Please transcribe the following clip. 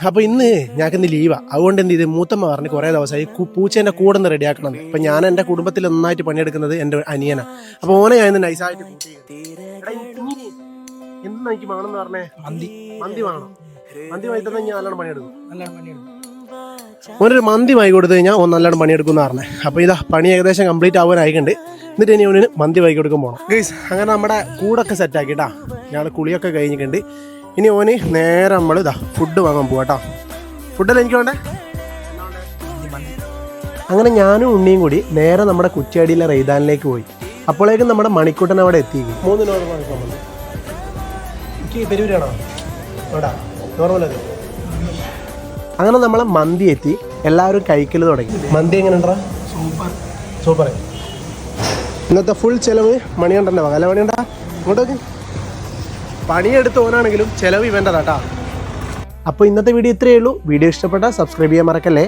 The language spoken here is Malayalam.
അപ്പൊ ഇന്ന് ഞങ്ങൾക്ക് ഇന്ന് ലീവാ അതുകൊണ്ട് എന്ത് ചെയ്ത്? മൂത്തമ്മ പറഞ്ഞ് കുറെ ദിവസമായി പൂച്ച പൂച്ചേന്റെ കൂടെ ഒന്ന് റെഡിയാക്കണം അപ്പൊ ഞാൻ എന്റെ കുടുംബത്തിൽ നന്നായിട്ട് പണിയെടുക്കുന്നത് എന്റെ അനിയനാ. അപ്പൊ ഓനെ ഞാൻ ഇന്ന് നൈസായിട്ട് എന്താ എനിക്ക് വേണമെന്ന് പറഞ്ഞേ? മന്തി. മന്തി വേണം. മന്തി ഞാൻ നല്ലോണം പണിയെടുക്കും. നല്ലോണം പണിയെടുക്കും. ഓനൊരു മന്തി വാങ്ങി കൊടുത്തു കഴിഞ്ഞാൽ ഓൻ നല്ലോണം പണിയെടുക്കുന്ന പറഞ്ഞേ. അപ്പോൾ ഇതാ പണി ഏകദേശം കംപ്ലീറ്റ് ആവാനായിട്ടുണ്ട്. എന്നിട്ട് ഇനി ഓനിന് മന്തി വാങ്ങി കൊടുക്കാൻ പോകണം ഗൈസ് അങ്ങനെ നമ്മുടെ കൂടൊക്കെ സെറ്റ് ആക്കിട്ടാ ഞങ്ങൾ കുളിയൊക്കെ കഴിഞ്ഞിട്ടുണ്ട്. ഇനി ഓന് നേരെ നമ്മൾ ഇതാ ഫുഡ് വാങ്ങാൻ പോവാട്ടോ ഫുഡല്ല എനിക്ക് വേണ്ടേ? അങ്ങനെ ഞാനും ഉണ്ണിയും കൂടി നേരെ നമ്മുടെ കുറ്റിയാടിയിലെ റെയ്താനിലേക്ക് പോയി. അപ്പോഴേക്കും നമ്മുടെ മണിക്കൂട്ടൻ അവിടെ എത്തി. മൂന്ന് നോർമൽ എനിക്ക് നോർമൽ അത് അങ്ങനെ നമ്മളെ മന്തി എത്തി. എല്ലാവരും കഴിക്കൽ തുടങ്ങി. മന്തി എങ്ങനെയുണ്ടാ? സൂപ്പർ. സൂപ്പർ. ഇന്നത്തെ ഫുൾ ചെലവ് മണിയുണ്ടല്ലോ അല്ല മണികണ്ഠ? ഇങ്ങോട്ടേക്ക് പണിയെടുത്ത് ഓനാണെങ്കിലും ചെലവ് ഇവന്റെതാട്ടാ അപ്പോൾ ഇന്നത്തെ വീഡിയോ ഇത്രയേ ഉള്ളൂ. വീഡിയോ ഇഷ്ടപ്പെട്ടാൽ സബ്സ്ക്രൈബ് ചെയ്യാൻ മറക്കല്ലേ?